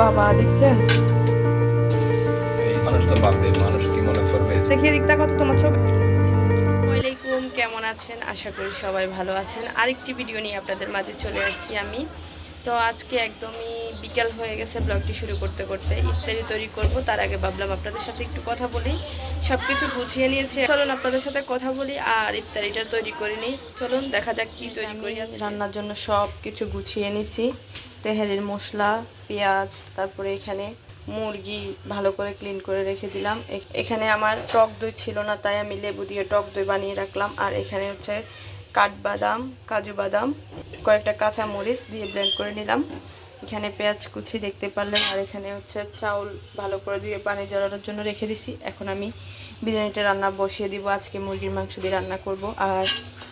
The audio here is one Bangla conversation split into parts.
বাবা দেখছেন? মানুষ তো ভাববে মানুষ কি মনে করবে? দেখিয়ে দিকটা কত তোমার ছবি। ওয়ালাইকুম কেমন আছেন? আশা করি সবাই ভালো আছেন। আরেকটি ভিডিও নিয়ে আপনাদের মাঝে চলে আসছি আমি। তো আজকে একদমই বিকেল হয়ে গেছে ব্লগটি শুরু করতে করতে। ইফতারি তৈরি করব তার আগে ভাবলাম আপনাদের সাথে একটু কথা বলি। সব কিছু গুছিয়ে নিয়েছে। চলুন আপনাদের সাথে কথা বলি আর ইফতারিটা তৈরি করে নিই। চলুন দেখা যাক কি তৈরি করি। রান্নার জন্য সব কিছু গুছিয়ে নিছি। তেহারির মশলা পেঁয়াজ তারপরে এখানে মুরগি ভালো করে ক্লিন করে রেখে দিলাম। এখানে আমার টক দই ছিল না তাই আমি লেবু দিয়ে টক দই বানিয়ে রাখলাম। আর এখানে হচ্ছে কাঠবাদাম কাজু বাদাম কয়েকটা কাঁচা মরিচ দিয়ে ব্লেন্ড করে নিলাম। এখানে পেঁয়াজ কুচি দেখতে পারলেন, আর এখানে হচ্ছে চাউল ভালো করে ধুয়ে পানি জড়ানোর জন্য রেখে দিছি। এখন আমি বিরিয়ানিটা রান্না বসিয়ে দিব, আজকে মুরগির মাংস দিয়ে রান্না করব। আর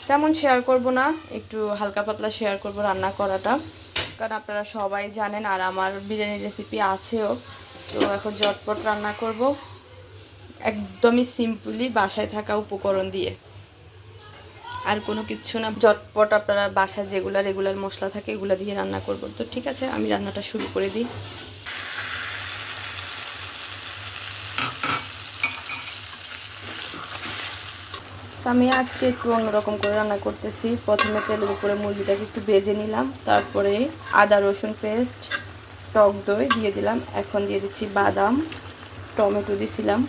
তেমন শেয়ার করব না, একটু হালকা পাতলা শেয়ার করব রান্না করাটা। কারণ আপনারা সবাই জানেন, আর আমার বিরিয়ানির রেসিপি আছেও। তো এখন জটপট রান্না করব। একদমই সিম্পলি বাসায় থাকা উপকরণ দিয়ে। আর কোনো কিছু না। ঝটপট আপনারা বাসায় যেগুলো রেগুলার মশলা থাকে এগুলো দিয়ে রান্না করব। তো ঠিক আছে, আমি রান্নাটা শুরু করে দিই। আমি আজকে একটু অন্যরকম করে রান্না করতেছি। প্রথমে তেলের উপরে মুরগিটাকে একটু বেজে নিলাম। তারপরে আদা, রসুন পেস্ট, টক দই দিয়ে দিলাম। এখন দিয়ে দিচ্ছি বাদাম, টমেটো দিছিলাম।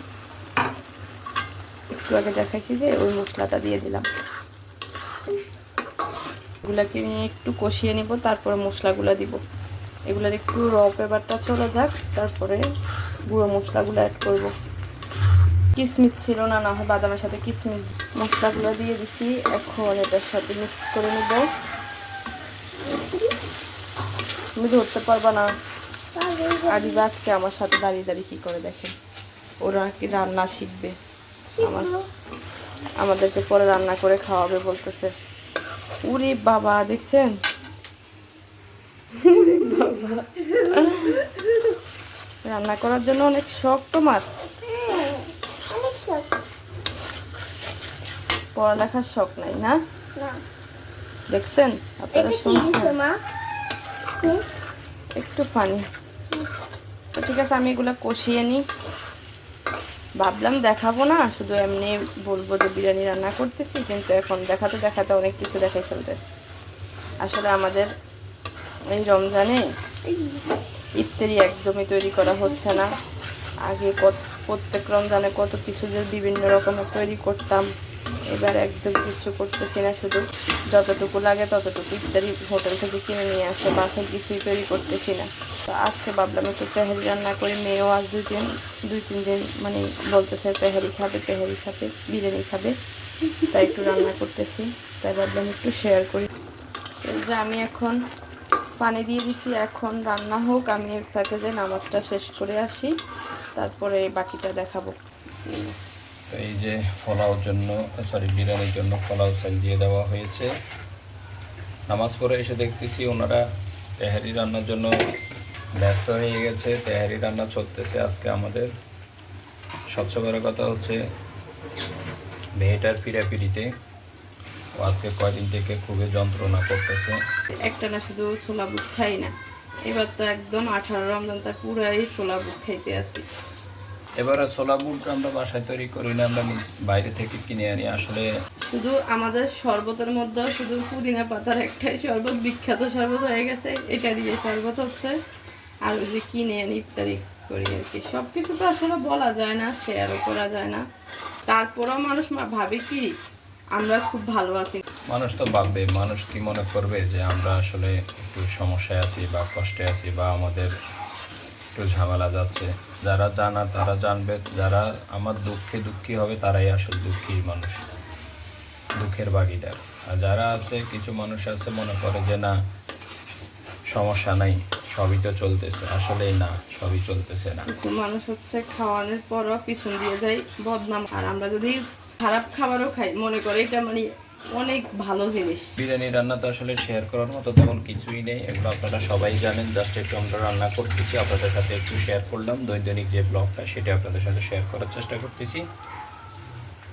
একটু আগে দেখাইছি যে ওই মশলাটা দিয়ে দিলাম। এগুলাকে নিয়ে একটু কষিয়ে নিব, তারপরে মশলাগুলো দিব। এগুলার একটু র পেপারটা চলে যাক, তারপরে গুঁড়ো মশলাগুলো অ্যাড করব। কিসমিস ছিল না না হয় বাদামের সাথে কিসমিস মশলাগুলো দিয়ে দিছি। এখন এটার সাথে মিক্স করে নেব। তুমি ধরতে পারবা না। আরিবা আজকে আমার সাথে দাঁড়িয়ে দাঁড়িয়ে কী করে দেখে? ওরা কি রান্না শিখবে। আমার আমাদেরকে পরে রান্না করে খাওয়াবে বলতেছে। উরে বাবা দেখছেন? রান্না করার জন্য অনেক শখ তোমার। পড়ালেখার শখ নাই না? দেখছেন? আপনারা শুনছেন। একটু পানি। ঠিক আছে আমি এগুলো কষিয়ে নিই। ভাবলাম দেখাবো না, শুধু এমনি বলব যে বিরিয়ানি রান্না করতেছি, কিন্তু এখন দেখাতে দেখাতে অনেক কিছু দেখাই ফেলতেছি। আসলে আমাদের এই রমজানে ইফতারি একদমই তৈরি করা হচ্ছে না। আগে প্রত্যেক রমজানে কত কিছু যে বিভিন্ন রকমের তৈরি করতাম। এবার একদম কিছু করতেছি না, শুধু যতটুকু লাগে ততটুকু ইত্যাদি হোটেল থেকে কিনে নিয়ে আসে, বাসায় কিছুই তৈরি করতেছি না। তো আজকে ভাবলাম একটু তেহারি রান্না করি, মেয়েও আজ দুই দিন, দুই, তিন দিন মানে বলতেছে তেহারি খাবে তেহারি খাবে, বিরিয়ানি খাবে, তাই একটু রান্না করতেছি, তাই ভাবলাম একটু শেয়ার করি। যে আমি এখন পানি দিয়ে দিছি, এখন রান্না হোক, আমি তাকে যে নামাজটা শেষ করে আসি, তারপরে বাকিটা দেখাবো। তো এই যে পোলাওর জন্য সরি বিরিয়ানির জন্য পোলাও চাল দিয়ে দেওয়া হয়েছে। নামাজ পড়ে এসে দেখতেছি ওনারা তেহারি রান্নার জন্য ব্যস্ত হয়ে গেছে। তেহারি রান্না চলতেছে আজকে আমাদের। সবচেয়ে বড় কথা হচ্ছে মেয়েটার পিড়াপিড়িতে ও আজকে কয়দিন থেকে খুবই যন্ত্রণা করতেছে। একটা না শুধু ছোলা বুট খাই না, এবার তো একদম আঠারো রমজান তার পুরাই ছোলা বুট খাইতে আসি। এবারে ছোলা বুট আমরা বাসায় তৈরি করি না আমরা বাইরে থেকে কিনে আনি। আসলে শুধু আমাদের শরবতের মধ্যে শুধু পুদিনা পাতার একটাই শরবত বিখ্যাত শরবত হয়ে গেছে। এটা দিয়ে শরবত হচ্ছে। আর ওই যে কিনে আনি ইত্যাদি করি আর কি। সব কিছু তো আসলে বলা যায় না শেয়ারও করা যায় না। তারপরেও মানুষ ভাবে কি আমরা খুব ভালো আছি। মানুষ তো ভাববে মানুষ কি মনে করবে যে আমরা আসলে একটু সমস্যায় আছি বা কষ্টে আছি বা আমাদের একটু ঝামেলা যাচ্ছে। যারা জানা তারা জানবে, যারা আমার দুঃখে দুঃখী হবে তারাই আসল দুঃখী মানুষ, দুঃখের ভাগিদার আর যারা আছে, কিছু মানুষ আছে, মনে করে যে না, সমস্যা নাই, সবই তো চলতেছে। আসলে না, সবই চলতেছে না। কিছু মানুষ হচ্ছে খাওয়ানোর পরও পিছন দিয়ে যায় বদনাম। আর আমরা যদি খারাপ খাবারও খাই মনে করে। এটা মানে অনেক ভালো জিনিস। বিরিয়ানি রান্না তো আসলে শেয়ার করার মতো তেমন কিছুই নেই। এগুলো আপনারা সবাই জানেন জাস্ট একটু আমরা রান্না করতেছি আপনাদের সাথে একটু শেয়ার করলাম। দৈনিক যে ব্লগটা সেটা আপনাদের সাথে শেয়ার করার চেষ্টা করতেছি।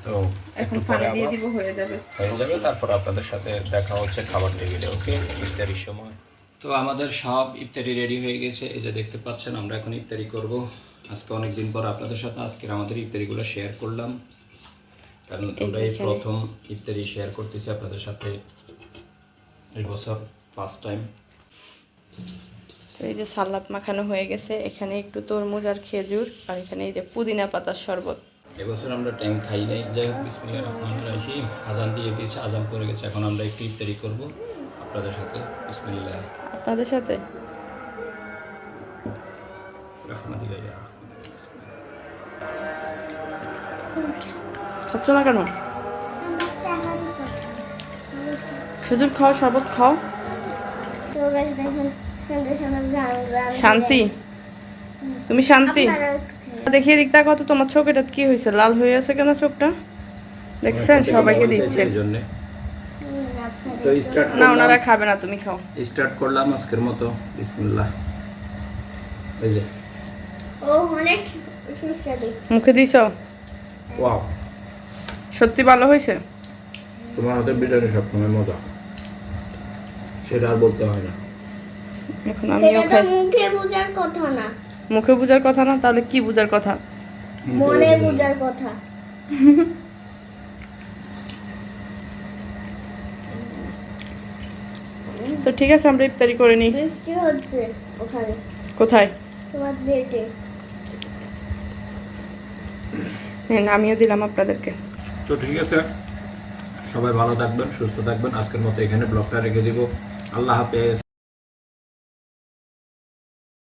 তো এখন পানি দিয়ে দিব হয়ে যাবে। হয়ে যাবে তারপর আপনাদের সাথে দেখা হচ্ছে খাবার টেবিলে ওকে ইফতারির সময়। তো আমাদের সব ইফতারি রেডি হয়ে গেছে। এই যে দেখতে পাচ্ছেন আমরা এখন ইফতারি করব। আজকে অনেক দিন পর আপনাদের সাথে আজকের আমাদের ইফতারিগুলো শেয়ার করলাম। কারণ আমরা এই প্রথম ইফতারি শেয়ার করতেছি আপনাদের সাথে এই বছর ফার্স্ট টাইম তো এই যে সালাদ মাখানো হয়ে গেছে এখানে একটু তরমুজ আর খেজুর আর এখানে এই যে পুদিনা পাতার শরবত। এবছর আমরা ট্যাঙ্ক খাই নাই। যাই হোক বিসমিল্লাহ রহমান রাহিম। আজান দিয়ে দিয়েছে আজান পড়ে গেছে এখন আমরা একটু ইফতারি করব। আপনাদের সাথে বিসমিল্লাহ। আপনাদের সাথে? রহমাতুল্লাহ খাচ্ছ না কেন? খেজুর খাও শরবত খাও। শান্তি? তুমি শান্তি? দেখিয়ে দিক দেখো তো তোমার চোখ এটা কি হয়েছে? লাল হয়ে আছে কেন চোখটা? দেখছেন সবাইকে দিচ্ছে। তো স্টার্ট না ওনারা খাবে না তুমি খাও। স্টার্ট করলাম আজকের মতো। বিসমিল্লাহ। এই যে। ও অনেক সুস্বাদু। মুখে দিছ? ওয়াও সত্যি ভালো হয়েছে? তোমার হাতের বিরিয়ানি সবসময় মজা। সেটা আর বলতে হয় না। এখন খাই মুখে বোঝার কথা না। মুখে বুঝার কথা না তাহলে কি বুঝার কথা? মনে বোঝার কথা। তো ঠিক আছে আমরা ইফতারি করে নিই। বৃষ্টি হচ্ছে ওখানে। কোথায়? তোমার প্লেটে হ্যাঁ আমিও দিলাম আপনাদেরকে। তো ঠিক আছে। সবাই ভালো থাকবেন, সুস্থ থাকবেন। আজকের মতো এখানে ব্লগটা রেখে দিব। আল্লাহ হাফেজ।